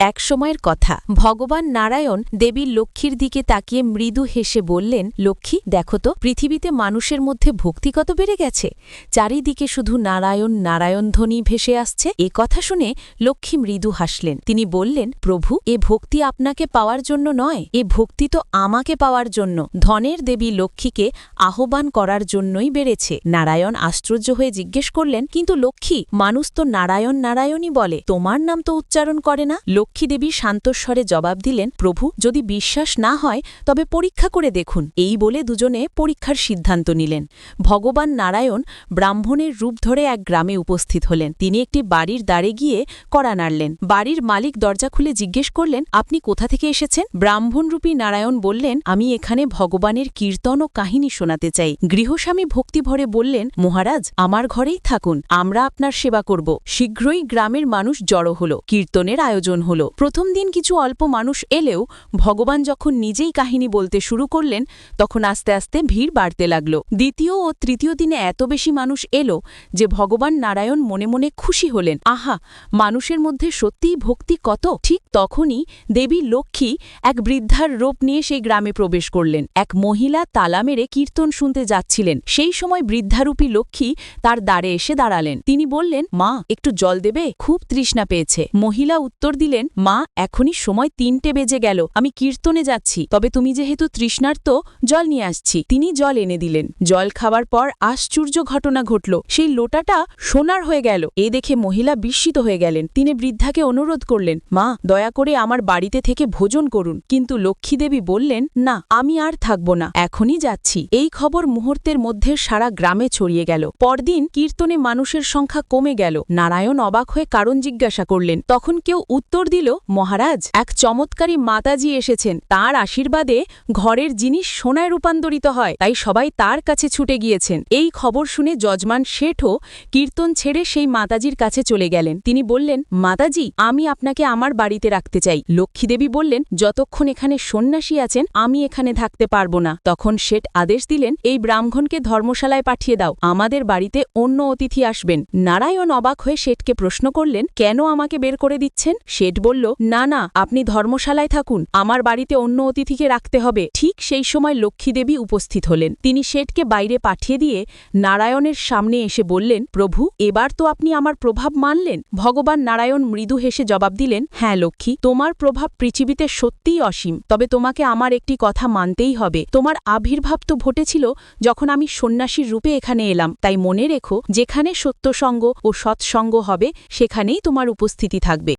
এক সময়ের কথা। ভগবান নারায়ণ দেবী লক্ষ্মীর দিকে তাকিয়ে মৃদু হেসে বললেন, লক্ষ্মী, দেখো তো, পৃথিবীতে মানুষের মধ্যে ভক্তি কত বেড়ে গেছে। চারিদিকে শুধু নারায়ণ নারায়ণ ধ্বনি ভেসে আসছে। এ কথা শুনে লক্ষ্মী মৃদু হাসলেন। তিনি বললেন, প্রভু, এ ভক্তি আপনাকে পাওয়ার জন্য নয়, এ ভক্তি তো আমাকে পাওয়ার জন্য। ধনের দেবী লক্ষ্মীকে আহ্বান করার জন্যই বেড়েছে। নারায়ণ আশ্চর্য হয়ে জিজ্ঞেস করলেন, কিন্তু লক্ষ্মী, মানুষ তো নারায়ণ নারায়ণই বলে, তোমার নাম তো উচ্চারণ করে না? লক্ষ্মী দেবী শান্তস্বরে জবাব দিলেন, প্রভু, যদি বিশ্বাস না হয়, তবে পরীক্ষা করে দেখুন। এই বলে দুজনে পরীক্ষার সিদ্ধান্ত নিলেন। ভগবান নারায়ণ ব্রাহ্মণের রূপ ধরে এক গ্রামে উপস্থিত হলেন। তিনি একটি বাড়ির দ্বারে গিয়ে কড়া নাড়লেন। বাড়ির মালিক দরজা খুলে জিজ্ঞেস করলেন, আপনি কোথা থেকে এসেছেন? ব্রাহ্মণরূপী নারায়ণ বললেন, আমি এখানে ভগবানের কীর্তন ও কাহিনী শোনাতে চাই। গৃহস্বামী ভক্তিভরে বললেন, মহারাজ, আমার ঘরেই থাকুন, আমরা আপনার সেবা করব। শীঘ্রই গ্রামের মানুষ জড়ো হল। কীর্তনের আয়োজন হল। প্রথম দিন কিছু অল্প মানুষ এলেও ভগবান যখন নিজেই কাহিনী বলতে শুরু করলেন, তখন আস্তে আস্তে ভিড় বাড়তে লাগল। দ্বিতীয় ও তৃতীয় দিনে এত বেশি মানুষ এলো যে ভগবান নারায়ণ মনে মনে খুশি হলেন। আহা, মানুষের মধ্যে সত্যিই ভক্তি কত? ঠিক তখনই দেবী লক্ষ্মী এক বৃদ্ধার রূপ নিয়ে সেই গ্রামে প্রবেশ করলেন। এক মহিলা তালা মেরে কীর্তন শুনতে যাচ্ছিলেন। সেই সময় বৃদ্ধারূপী লক্ষ্মী তার দ্বারে এসে দাঁড়ালেন। তিনি বললেন, মা, একটু জল দেবে? খুব তৃষ্ণা পেয়েছে। মহিলা উত্তর দিলেন মা, এখনই সময় তিনটে বেজে গেল। আমি কীর্তনে যাচ্ছি। তবে তুমি যেহেতু তৃষ্ণার্ত, জল নিয়ে আসছি। তিনি জল এনে দিলেন। জল খাওয়ার পর আশ্চর্য ঘটনা ঘটল। সেই লোটাটা সোনার হয়ে গেল। এ দেখে মহিলা বিস্মিত হয়ে গেলেন। তিনি বৃদ্ধাকে অনুরোধ করলেন, মা, দয়া করে আমার বাড়িতে থেকে ভোজন করুন। কিন্তু লক্ষ্মীদেবী বললেন, না, আমি আর থাকব না। এখনই যাচ্ছি। এই খবর মুহূর্তের মধ্যে সারা গ্রামে ছড়িয়ে গেল। পরদিন কীর্তনে মানুষের সংখ্যা কমে গেল। নারায়ণ অবাক হয়ে কারণ জিজ্ঞাসা করলেন। তখন কেউ উত্তর দিল মহারাজ, এক চমৎকারী মাতাজি এসেছেন। তার আশীর্বাদে ঘরের জিনিস সোনায় রূপান্তরিত হয়, তাই সবাই তার কাছে ছুটে গিয়েছেন। এই খবর শুনে যজমান শেঠও কীর্তন ছেড়ে সেই মাতাজির কাছে চলে গেলেন। তিনি বললেন, মাতাজি, আমি আপনাকে আমার বাড়িতে রাখতে চাই। লক্ষ্মীদেবী বললেন, যতক্ষণ এখানে সন্ন্যাসী আছেন, আমি এখানে থাকতে পারব না। তখন শেঠ আদেশ দিলেন, এই ব্রাহ্মণকে ধর্মশালায় পাঠিয়ে দাও। আমাদের বাড়িতে অন্য অতিথি আসবেন। নারায়ণ অবাক হয়ে শেঠকে প্রশ্ন করলেন, কেন আমাকে বের করে দিচ্ছেন? শেঠ বলল, না না, আপনি ধর্মশালায় থাকুন, আমার বাড়িতে অন্য অতিথিকে রাখতে হবে। ঠিক সেই সময় লক্ষ্মীদেবী উপস্থিত হলেন। তিনি শেঠকে বাইরে পাঠিয়ে দিয়ে নারায়ণের সামনে এসে বললেন, প্রভু, এবার তো আপনি আমার প্রভাব মানলেন। ভগবান নারায়ণ মৃদু হেসে জবাব দিলেন হ্যাঁ লক্ষ্মী, তোমার প্রভাব পৃথিবীতে সত্যিই অসীম, তবে তোমাকে আমার একটি কথা মানতেই হবে। তোমার আবির্ভাব তো ঘটেছিল যখন আমি সন্ন্যাসীর রূপে এখানে এলাম। তাই মনে রেখো, যেখানে সত্যসঙ্গ ও সৎসঙ্গ হবে, সেখানেই তোমার উপস্থিতি থাকবে।